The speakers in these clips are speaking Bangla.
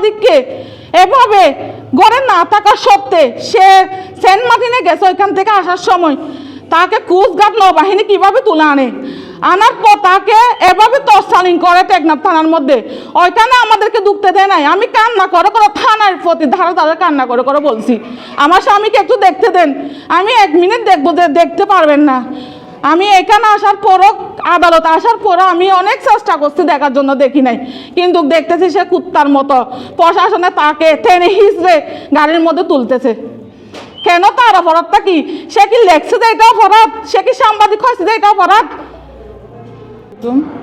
সাংবাদিককে এভাবে ঘরে না থাকার সত্ত্বে সে সেন্ট মার্টিনে গেছে ওইখান থেকে আসার সময়। তাকে কুচঘাট নৌবাহিনী কীভাবে তুলে আনে? আনার পর তাকে এভাবে তসালিং করে টেকনাফ থানার মধ্যে। ওইখানে আমাদেরকে ঢুকতে দেয় নাই। আমি কান্না করে করে, থানার প্রতি ধারা ধারা কান্না করে করে বলছি। আমার স্বামীকে একটু দেখতে দেন। আমি এক মিনিট দেখব দেখতে পারবেন না। আমি এখানে আসার পরও আদালত আসার পরও আমি অনেক চেষ্টা করছি দেখার জন্য দেখি নাই। কিন্তু দেখতেছি সে কুত্তার মতো। প্রশাসনে তাকে টেনে হিসড়ে গাড়ির মধ্যে তুলতেছে। কেন তার অপরাধটা কি? সে কি লেখছে যে এটা অপরাধ? সে কি সাংবাদিক হয়েছে যে এটা অপরাধ?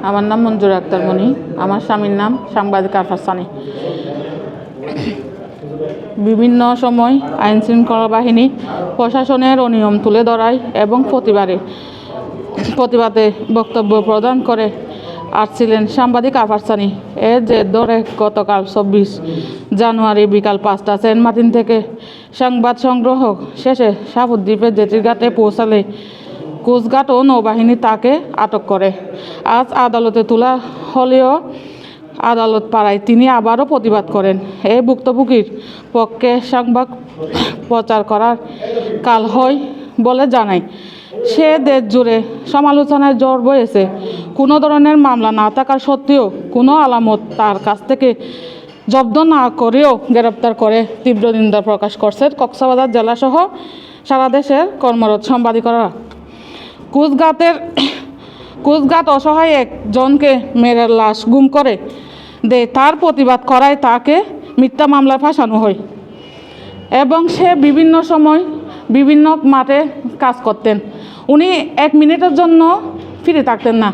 আমার নাম মঞ্জুর আক্তার মনি। আমার স্বামীর নাম সাংবাদিক আরফার সানি। বিভিন্ন সময় আইন শৃঙ্খলা বাহিনী প্রশাসনের অনিয়ম তুলে ধরায় এবং প্রতিবারে প্রতিবাদে বক্তব্য প্রদান করে আসছিলেন সাংবাদিক আফারসানি এর যে দরে গতকাল চব্বিশ জানুয়ারি বিকাল পাঁচটা সেন্ট মার্টিন থেকে সংবাদ সংগ্রহ শেষে সাপুদ্বীপের জেটিরঘাটে পৌঁছালে কোস্টগার্ড ও নৌবাহিনী তাকে আটক করে। আজ আদালতে তোলা হলেও আদালত পাড়ায় তিনি আবারও প্রতিবাদ করেন। এই ভুক্তভোগীর পক্ষে সংবাদ প্রচার করার কাল হয় বলে জানায়। সে দেশ জুড়ে সমালোচনায় জ্বর বয়েছে। কোনো ধরনের মামলা না থাকার সত্ত্বেও কোনো আলামত তার কাছ থেকে জব্দ না করেও গ্রেপ্তার করে তীব্র নিন্দা প্রকাশ করছে কক্সবাজার জেলাসহ সারা দেশের কর্মরত সাংবাদিকরা। কুচঘাটের কুচঘাট অসহায় একজনকে মেরে লাশ গুম করে দে, তার প্রতিবাদ করায় তাকে মিথ্যা মামলায় ফাঁসানো হয় এবং সে বিভিন্ন সময় বিভিন্ন মাঠে কাজ করতেন। উনি এক মিনিটের জন্য ফিরে থাকতেন না।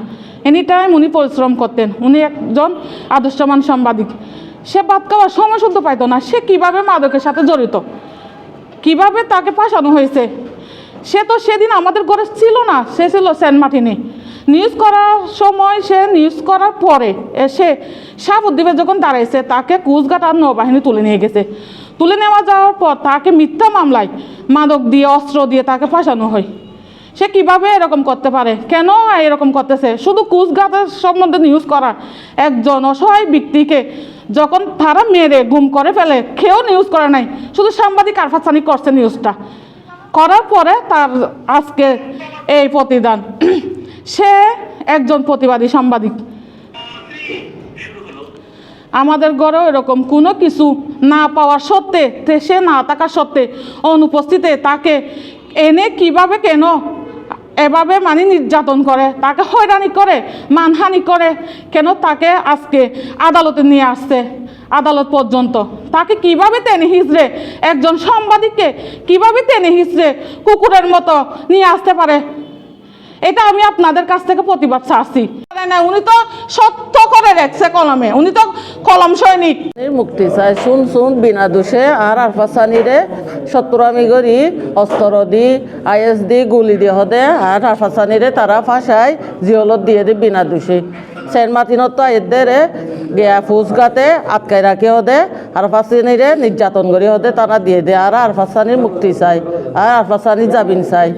এনি টাইম উনি পরিশ্রম করতেন। উনি একজন আদর্শমান সাংবাদিক। সে ভাত খাওয়ার সময় শুদ্ধ পাইতো না। সে কীভাবে মাদকের সাথে জড়িত? কীভাবে তাকে ফাঁসানো হয়েছে? সে তো সেদিন আমাদের ঘরে ছিল না। সে ছিল সেন্ট মার্টিনে। নিউজ করার সময় সে নিউজ করার পরে এসে সাবুদ্দীপে যখন দাঁড়াইছে, তাকে কুচঘাট আর নৌবাহিনী তুলে নিয়ে গেছে। তুলে নেওয়া যাওয়ার পর তাকে মিথ্যা মামলায় মাদক দিয়ে, অস্ত্র দিয়ে তাকে ফাঁসানো হয়। সে কীভাবে এরকম করতে পারে? কেন এরকম করতেছে? শুধু কুচঘাটের সম্বন্ধে নিউজ করা। একজন অসহায় ব্যক্তিকে যখন তারা মেরে, গুম করে ফেলে, কেউ নিউজ করে নাই। শুধু সাংবাদিক আরফাসানি করছে নিউজটা করার পরে তার আজকে এই প্রতিদান। সে একজন প্রতিবাদী সাংবাদিক। আমাদের ঘরেও এরকম কোনো কিছু না পাওয়ার সত্ত্বে, সে না থাকার সত্ত্বে অনুপস্থিতে তাকে এনে কীভাবে কেন এভাবে মানে নির্যাতন করে, তাকে হয়রানি করে, মানহানি করে, কেন তাকে আজকে আদালতে নিয়ে আসছে আদালত পর্যন্ত? তাকে কীভাবে টেনে হিসড়ে একজন সাংবাদিককে কীভাবে টেনে হিসড়ে কুকুরের মতো নিয়ে আসতে পারে? এটা আমি আপনাদের কাছ থেকে প্রতিবাদ চাচ্ছি। না, উনি তো সত্য করে রেখছে কলমে। উনি তো কলম সৈনিক মুক্তি চাই। শুন শুন, বিনা দোষে। আর আরফাসানিরে সত্তরামি করি। অস্ত্র দি, আইএস দি, গুলি দিয়ে হদে। আর আরফাসানিরে তারা ফাঁসায় জিহলত দিয়ে দি বিনা দোষী। সেন্ট মার্টিনত তো এদের গিয়া ফুস গাতে আটকাই রাখি হদে। আরফাসানিরে নির্যাতন করি হদে, তারা দিয়ে দে। আর আরফাসানির মুক্তি চাই। আর আরফাসানি জামিন চাই।